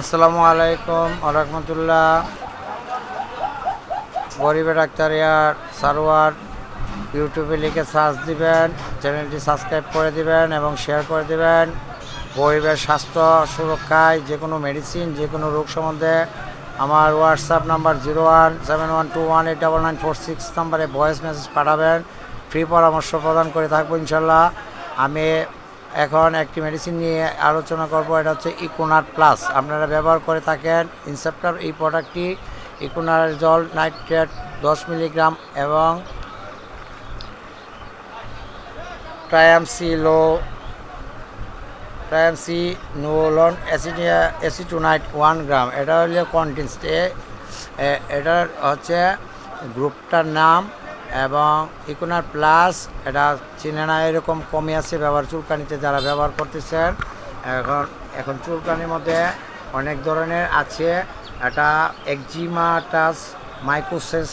আসসালামু আলাইকুম, আরহামতুল্লাহ। গরিবের ডাক্তারিয়ার সারোয়ার, ইউটিউবে লিখে সার্চ দিবেন, চ্যানেলটি সাবস্ক্রাইব করে দিবেন এবং শেয়ার করে দিবেন। গরিবের স্বাস্থ্য সুরক্ষায় যে কোনো মেডিসিন যে কোনো রোগ সম্বন্ধে আমার WhatsApp number zero one seven one two one eight double nine four six নাম্বারে ভয়েস মেসেজ পাঠাবেন। ফ্রি পরামর্শ প্রদান করে থাকব ইনশাল্লাহ। আমি এখন একটি মেডিসিন নিয়ে আলোচনা করব, এটা হচ্ছে ইকোনার প্লাস আপনারা ব্যবহার করে থাকেন ইনসেপ্টার এই প্রোডাক্টটি ইকোনার জল নাইট্রেট দশ মিলিগ্রাম এবং ট্রায়ামসি লো ট্রায়ামসি নোলন অ্যাসিডিয়া অ্যাসিটোনাইট ওয়ান গ্রাম এটা হলো কন্টেন্স এটার হচ্ছে গ্রুপটার নাম এবং ইকোনার প্লাস, এটা চিনে না, এরকম কমে আছে ব্যবহার, চুলকানিতে যারা ব্যবহার করতেছেন, এখন এখন চুলকানির মধ্যে অনেক ধরনের আছে। এটা একজিমাটাস মাইকোসেস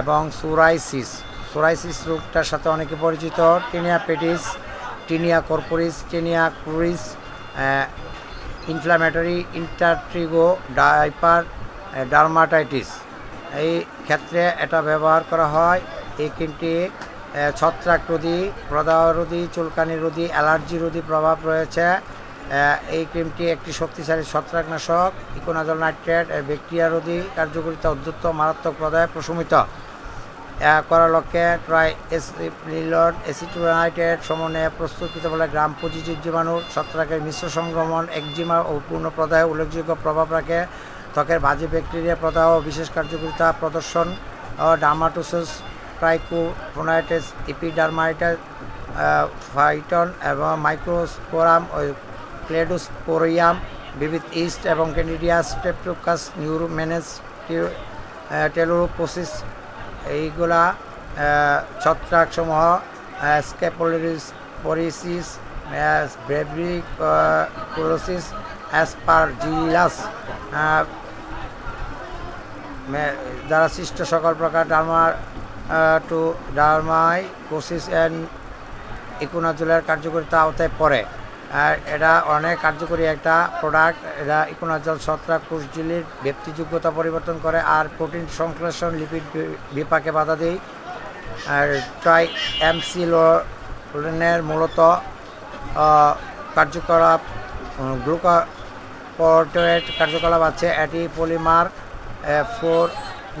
এবং সুরাইসিস সোরাইসিস রোগটার সাথে অনেকে পরিচিত, tinea pedis, tinea corporis, tinea cruris inflammatory intertrigo diaper dermatitis এই ক্ষেত্রে এটা ব্যবহার করা হয়। এই ক্রিমটি ছত্রাক রোধী, প্রদাহ রোধী, চুলকানি রোধী, অ্যালার্জি রোধী প্রভাব রয়েছে। এই ক্রিমটি একটি শক্তিশালী ছত্রাকনাশক, ইকোনাজল নাইট্রেট ব্যাকটেরিয়া রোধী কার্যকারিতা উদ্ধত্ত মারাত্মক প্রদায় প্রশমিত। করার লক্ষ্যে ট্রাই এসিলিলন এসিটোনাইটেড সমন্বয়ে প্রস্তুতকৃত বলে গ্রাম পজিটিভ জীবাণু ছত্রাকের মিশ্র সংক্রমণ, একজিমা ও পূর্ণ প্রদাহে উল্লেখযোগ্য প্রভাব রাখে। ত্বকের বাজে ব্যাকটেরিয়া প্রদাহ, বিশেষ কার্যকারিতা প্রদর্শন ডার্মাটোসিস ট্রাইকোফোনাইটিস ইপিডার্মাইটাস ফাইটন এবং মাইক্রোস্পোরাম ক্লেডোস্পোরিয়াম, বিবিধ ইস্ট এবং ক্যান্ডিডিয়া স্টেপটোকাস নিউরোমেনেস টেলোরোপোসিস, এইগুলা ছত্রাকসমূহ স্কেপোলিস পরিসিস ব্রেব্রিকোলোসিস অ্যাসপারজিলাস দ্বারা সৃষ্ট সকল প্রকার ডার্মার টু ডার্মাই, কোসিস অ্যান্ড ইকোনাজলের কার্যকরিতা আওতায় পড়ে আর এটা অনেক কার্যকরী একটা প্রোডাক্ট এটা ইকোনাজল ছত্রাক কোষঝিলির ব্যক্তিযোগ্যতা পরিবর্তন করে আর প্রোটিন সংশ্লেষণ লিপিড বিপাকে বাধা দেয়। আর ট্রাই এমসিলোনের মূলত কার্যকলাপ গ্লুকোপোর্টেট কার্যকলাপ আছে এটি পলিমার ফোর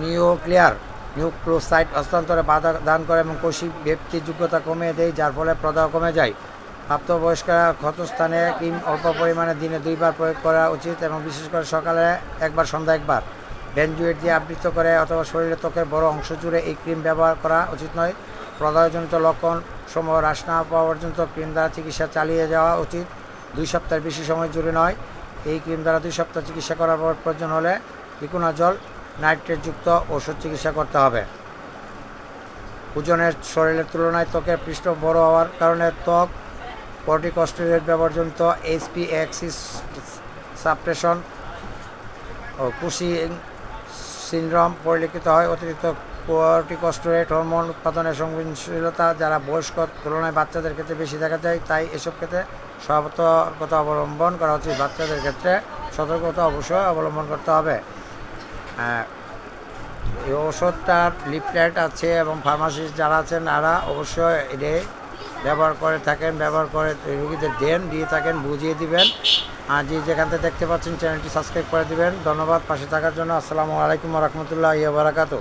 নিউক্লিয়ার নিউক্লোসাইট হস্তান্তরে বাধা দান করে এবং কোষী ব্যক্তির যোগ্যতা কমিয়ে দেয়, যার ফলে প্রদাহ কমে যায়। প্রাপ্তবয়স্করা ক্ষতস্থানে ক্রিম অল্প পরিমাণে দিনে দুইবার প্রয়োগ করা উচিত এবং বিশেষ করে সকালে একবার, সন্ধ্যা একবার। বেঞ্জুয়েট দিয়ে আবৃত করে অথবা শরীরের ত্বকের বড় অংশ জুড়ে এই ক্রিম ব্যবহার করা উচিত নয়। প্রদাহজনিত লক্ষণ সমূহ হ্রাস না পাওয়া পর্যন্ত ক্রিম দ্বারা চিকিৎসা চালিয়ে যাওয়া উচিত। দুই সপ্তাহের বেশি সময় জুড়ে নয়। এই ক্রিম দ্বারা দুই সপ্তাহ চিকিৎসা করার পর প্রয়োজন হলে ইকোনাজল নাইট্রেটযুক্ত ওষুধ চিকিৎসা করতে হবে। ওজনের শরীরের তুলনায় ত্বকের পৃষ্ঠ বড় হওয়ার কারণে ত্বক কর্টিকস্টেরয়েড ব্যবহারজনিত এইচপি এক্সিস সাপ্রেশন ও কুশি সিনড্রোম পরিলক্ষিত হয়। অতিরিক্ত কর্টিকস্টেরয়েড হরমোন উৎপাদনের সংবেদনশীলতা যারা বয়স্ক তুলনায় বাচ্চাদের ক্ষেত্রে বেশি দেখা যায়, তাই এসব ক্ষেত্রে সতর্কতা অবলম্বন করা উচিত। বাচ্চাদের ক্ষেত্রে সতর্কতা অবশ্যই অবলম্বন করতে হবে। এই ওষুধটার লিফলেট আছে এবং ফার্মাসিস্ট যারা আছেন, তারা অবশ্যই এটি ব্যবহার করে থাকেন, ব্যবহার করে রুগীদের দেন, দিয়ে থাকেন, বুঝিয়ে দিবেন। আর যে যেখান থেকে দেখতে পাচ্ছেন চ্যানেলটি সাবস্ক্রাইব করে দিবেন। ধন্যবাদ, পাশে থাকার জন্য। আসসালামু আলাইকুম রহমতুল্লাহ বারাকাতু